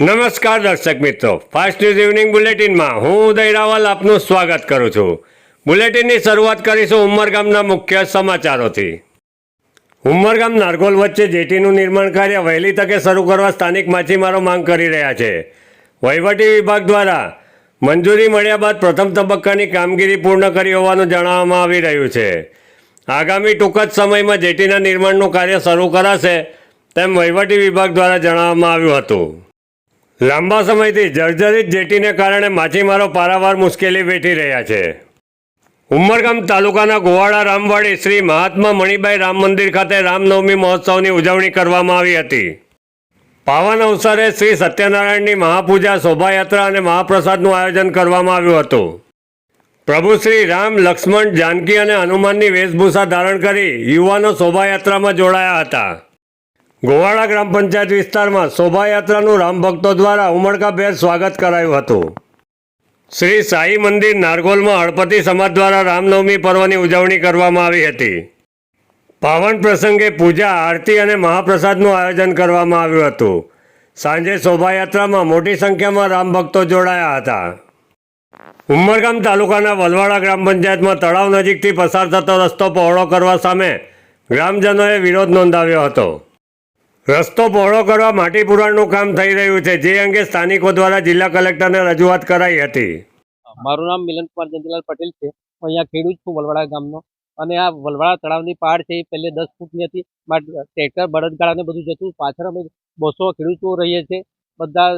નમસ્કાર દર્શક મિત્રો. ફાસ્ટ ન્યૂઝ ઇવનિંગ બુલેટિનમાં હું ઉદય રાવલ આપનું સ્વાગત કરું છું. બુલેટિનની શરૂઆત કરીશું ઉમરગામના મુખ્ય સમાચારોથી. ઉમરગામ નારગોલ વચ્ચે જેટીનું નિર્માણ કાર્ય વહેલી તકે શરૂ કરવા સ્થાનિક માછીમારો માંગ કરી રહ્યા છે. વહીવટી વિભાગ દ્વારા મંજૂરી મળ્યા બાદ પ્રથમ તબક્કાની કામગીરી પૂર્ણ કરી હોવાનું જણાવવામાં આવી રહ્યું છે. આગામી ટૂંક જ સમયમાં જેટીના નિર્માણનું કાર્ય શરૂ કરાશે તેમ વહીવટી વિભાગ દ્વારા જણાવવામાં આવ્યું હતું. લાંબા સમયથી જર્જરિત જેટીને કારણે માછીમારો પારાવાર મુશ્કેલી વેઠી રહ્યા છે. ઉમરગામ તાલુકાના ગોવાડા રામવાડી શ્રી મહાત્મા મણિબાઈ રામ મંદિર ખાતે રામનવમી મહોત્સવની ઉજવણી કરવામાં આવી હતી. પાવન અવસરે શ્રી સત્યનારાયણની મહાપૂજા, શોભાયાત્રા અને મહાપ્રસાદનું આયોજન કરવામાં આવ્યું હતું. પ્રભુ શ્રી રામ, લક્ષ્મણ, જાનકી અને હનુમાનની વેશભૂષા ધારણ કરી યુવાનો શોભાયાત્રામાં જોડાયા હતા. ગોવાડા ગ્રામ પંચાયત વિસ્તારમાં શોભાયાત્રાનું રામ ભક્તો દ્વારા ઉમળકાભેર સ્વાગત કરાયું હતું. શ્રી સાઈ મંદિર નારગોલમાં હળપતિ સમાજ દ્વારા રામનવમી પર્વની ઉજવણી કરવામાં આવી હતી. પાવન પ્રસંગે પૂજા, આરતી અને મહાપ્રસાદનું આયોજન કરવામાં આવ્યું હતું. સાંજે શોભાયાત્રામાં મોટી સંખ્યામાં રામ ભક્તો જોડાયા હતા. ઉમરગામ તાલુકાના વલવાડા ગ્રામ પંચાયતમાં તળાવ નજીકથી પસાર થતો રસ્તો પહોળો કરવા સામે ગ્રામજનોએ વિરોધ નોંધાવ્યો હતો. રસ્તો પહોળો કરવા માટી પુરાણનું કામ થઈ રહ્યું છે, જે અંગે સ્થાનિકો દ્વારા જિલ્લા કલેક્ટરને રજૂઆત કરાઈ હતી. મારું નામ મિલન કુમાર જંતીલાલ પટેલ છે. હું અહીંયા ખેડૂત છું, વલવાડા ગામનો. અને આ વલવાડા તળાવની પહાડ છે એ પહેલે દસ ફૂટની હતી. ટ્રેક્ટર બળદગાડાને બધું જતું. પાછળ અમે બસો ખેડૂતો રહીએ છીએ. બધા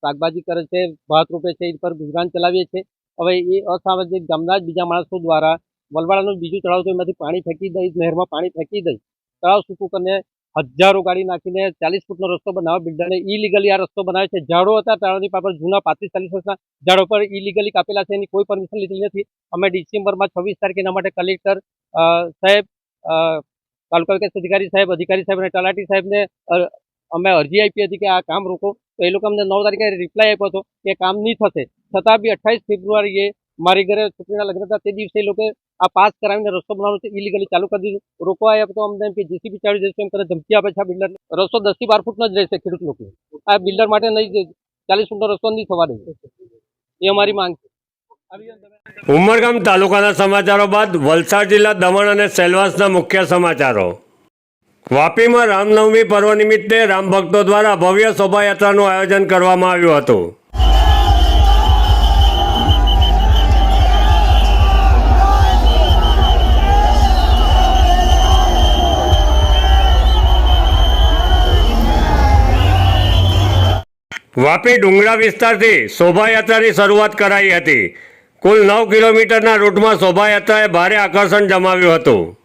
શાકભાજી કરે છે, ભાત રૂપે છે, એ પર ગુજરાન ચલાવીએ છીએ. હવે એ અસામાજિક ગામના જ બીજા માણસો દ્વારા વલવાડાનું બીજું તળાવ તો એમાંથી પાણી ફેંકી દઈ, નહેરમાં પાણી ફેંકી દઈ. તળાવ સૂકું કરીને હજારો ગાડી નાખીને ચાલીસ ફૂટનો રસ્તો બનાવે. બિલ્ડરને ઇલીગલી આ રસ્તો બનાવે છે. ઝાડો હતા તળાવની પાછળ જૂના પાંત્રીસ, ચાલીસ વર્ષના ઝાડો પર ઇલીગલી કાપેલા છે. એની કોઈ પરમિશન લીધેલી નથી. અમે ડિસેમ્બરમાં છવ્વીસ તારીખે એના માટે કલેક્ટર સાહેબ તાલુકા વિકાસ અધિકારી સાહેબ અધિકારી સાહેબ અને તલાટી સાહેબને અમે અરજી આપી હતી કે આ કામ રોકો. તો એ લોકો અમને નવ તારીખે રિપ્લાય આપ્યો હતો કે કામ નહીં થશે. છતાં બી અઠ્ઠાવીસ ફેબ્રુઆરીએ મારી ઘરે છોકરીના લગ્ન હતા, તે દિવસે એ લોકો આ પાસ કરાવીને રસ્તો બનાવવાનું છે ઇલીગલી ચાલુ કરી દીધું. રોકવા આવ્યા તો અમને એમ કે જેસીબી ચાલી જશે એમ કરે ધમકી આપે છે આ બિલ્ડર રસ્તો દસથી બાર ફૂટનો જ રહેશે ખેડૂત લોકો આ બિલ્ડર માટે નહીં ચાલીસ ફૂટનો રસ્તો નહીં થવા દે. એ અમારી માંગ છે. ઉમરગામ તાલુકાના સમાચારો બાદ વલસાડ જિલ્લા દમણ અને સેલવાસના મુખ્ય સમાચારો. વાપીમાં રામનવમી પર્વ નિમિત્તે રામ ભક્તો દ્વારા ભવ્ય શોભાયાત્રાનું આયોજન કરવામાં આવ્યું હતું. વાપી ડુંગરા વિસ્તારથી શોભાયાત્રાની શરૂઆત કરાઈ હતી. કુલ નવ કિલોમીટરના રૂટમાં શોભાયાત્રાએ ભારે આકર્ષણ જમાવ્યું હતું.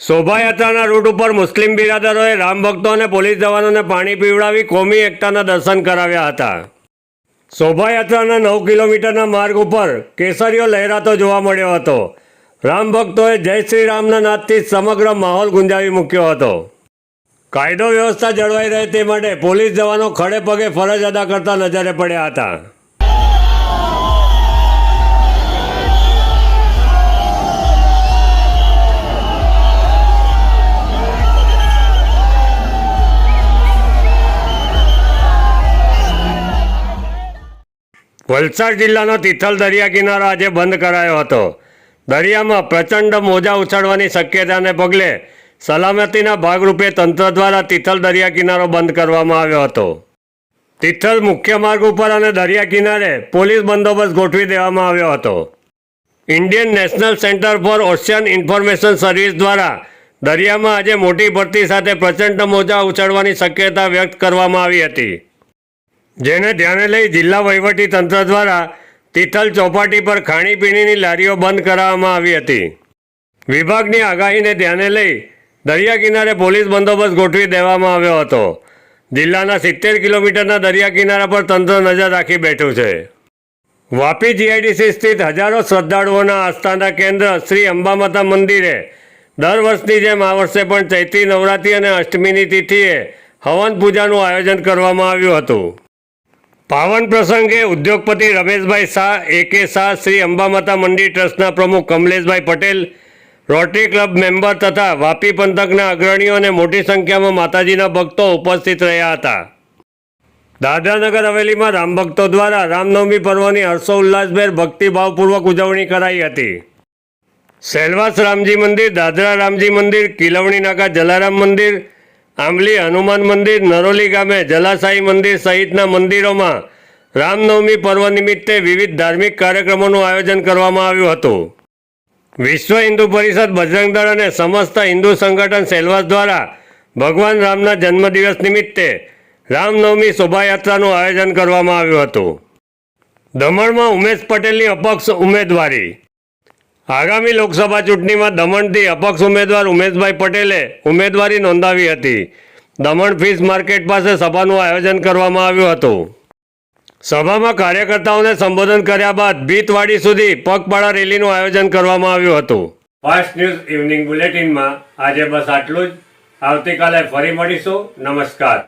શોભાયાત્રાના રૂટ ઉપર મુસ્લિમ બિરાદરોએ રામ ભક્તો અને પોલીસ જવાનોને પાણી પીવડાવી કોમી એકતાના દર્શન કરાવ્યા હતા. શોભાયાત્રાના નવ કિલોમીટરના માર્ગ ઉપર કેસરીઓ લહેરાતો જોવા મળ્યો હતો. રામ ભક્તોએ જય શ્રી રામના નાદથી સમગ્ર માહોલ ગુંજાવી મૂક્યો હતો. કાયદો વ્યવસ્થા જળવાઈ રહે તે માટે પોલીસ જવાનો ખડે પગે ફરજ અદા કરતા નજરે પડ્યા હતા. વલસાડ જિલ્લાનો તિથલ દરિયા કિનારો આજે બંધ કરાયો હતો. દરિયામાં પ્રચંડ મોજા ઉછળવાની શક્યતાને પગલે સલામતીના ભાગરૂપે તંત્ર દ્વારા તિથલ દરિયા કિનારો બંધ કરવામાં આવ્યો હતો. તિથલ મુખ્ય માર્ગ ઉપર અને દરિયા કિનારે પોલીસ બંદોબસ્ત ગોઠવી દેવામાં આવ્યો હતો. Indian national centre for ocean information service દ્વારા દરિયામાં આજે મોટી ભરતી સાથે પ્રચંડ મોજા ઉછળવાની શક્યતા વ્યક્ત કરવામાં આવી હતી. જેને ધ્યાને લઈ જિલ્લા વહીવટી તંત્ર દ્વારા તિથલ ચોપાટી પર ખાણીપીણીની લારીઓ બંધ કરાવવામાં આવી હતી. વિભાગની આગાહીને ધ્યાને લઈ દરિયા કિનારે પોલીસ બંદોબસ્ત ગોઠવી દેવામાં આવ્યો હતો. જિલ્લાના સિત્તેર કિલોમીટરના દરિયા કિનારા પર તંત્ર નજર રાખી બેઠું છે. વાપી જીઆઈડીસી સ્થિત હજારો શ્રદ્ધાળુઓના આસ્થાના કેન્દ્ર શ્રી અંબામાતા મંદિરે દર વર્ષની જેમ આ વર્ષે પણ ચૈત્રી નવરાત્રિ અને અષ્ટમીની તિથિએ હવન પૂજાનું આયોજન કરવામાં આવ્યું હતું. પાવન પ્રસંગે ઉદ્યોગપતિ રમેશભાઈ શાહ એ કે શાહ, શ્રી અંબામાતા મંદિર ટ્રસ્ટના પ્રમુખ Kamleshbhai Patel rotary club member તથા વાપી પંથકના અગ્રણીઓ અને મોટી સંખ્યામાં માતાજીના ભક્તો ઉપસ્થિત રહ્યા હતા. દાદરાનગર હવેલીમાં રામભક્તો દ્વારા રામનવમી પર્વની હર્ષોલ્લાસભેર ભક્તિભાવપૂર્વક ઉજવણી કરાઈ હતી. સેલવાસ રામજી મંદિર, દાદરા રામજી મંદિર, કિલવણી નાકા, જલારામ મંદિર, આંબલી હનુમાન મંદિર, નરોલી ગામે, જલાશાહી મંદિર સહિતના મંદિરોમાં રામનવમી પર્વ નિમિત્તે વિવિધ ધાર્મિક કાર્યક્રમોનું આયોજન કરવામાં આવ્યું હતું. વિશ્વ હિન્દુ પરિષદ, બજરંગ દળ અને સમસ્ત હિન્દુ સંગઠન સેલવાસ દ્વારા ભગવાન રામના જન્મદિવસ નિમિત્તે રામનવમી શોભાયાત્રાનું આયોજન કરવામાં આવ્યું હતું. દમણમાં ઉમેશ પટેલની અપક્ષ ઉમેદવારી. આગામી લોકસભા ચૂંટણીમાં દમણથી અપક્ષ ઉમેદવાર ઉમેશભાઈ પટેલે ઉમેદવારી નોંધાવી હતી. દમણ ફિશ માર્કેટ પાસે સભાનું આયોજન કરવામાં આવ્યું હતું. સભામાં કાર્યકર્તાઓને સંબોધન કર્યા બાદ ભીતવાડી સુધી પગપાળા રેલીનું આયોજન કરવામાં આવ્યું હતું. ફાસ્ટ ન્યૂઝ ઇવનિંગ બુલેટિનમાં આજે બસ આટલું જ. આવતીકાલે ફરી મળીશું. નમસ્કાર.